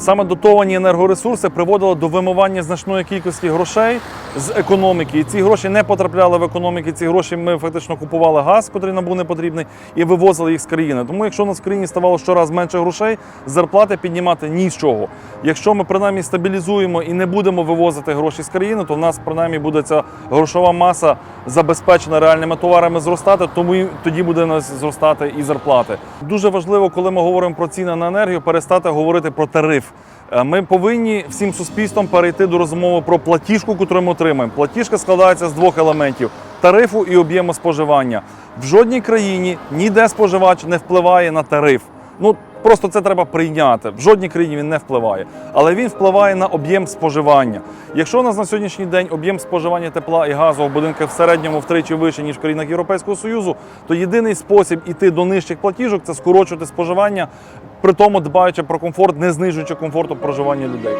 Саме дотовані енергоресурси приводили до вимивання значної кількості грошей з економіки. І ці гроші не потрапляли в економіку. Ці гроші ми фактично купували газ, який нам був не потрібний, і вивозили їх з країни. Тому, якщо у нас в країні ставало щораз менше грошей, зарплати піднімати ні з чого. Якщо ми принаймні стабілізуємо і не будемо вивозити гроші з країни, то в нас принаймні буде ця грошова маса забезпечена реальними товарами зростати, тому тоді буде нас зростати і зарплати. Дуже важливо, коли ми говоримо про ціни на енергію, перестати говорити про тариф. Е, Ми повинні всім суспільством перейти до розмови про платіжку, яку ми отримаємо. Платіжка складається з двох елементів: тарифу і об'єму споживання. В жодній країні ніде споживач не впливає на тариф. Ну просто це треба прийняти. В жодній країні він не впливає, але він впливає на об'єм споживання. Якщо у нас на сьогоднішній день об'єм споживання тепла і газу в будинках в середньому втричі вище ніж в країнах Європейського Союзу, то єдиний спосіб іти до нижчих платіжок це скорочувати споживання, при тому дбаючи про комфорт, не знижуючи комфорту проживання людей.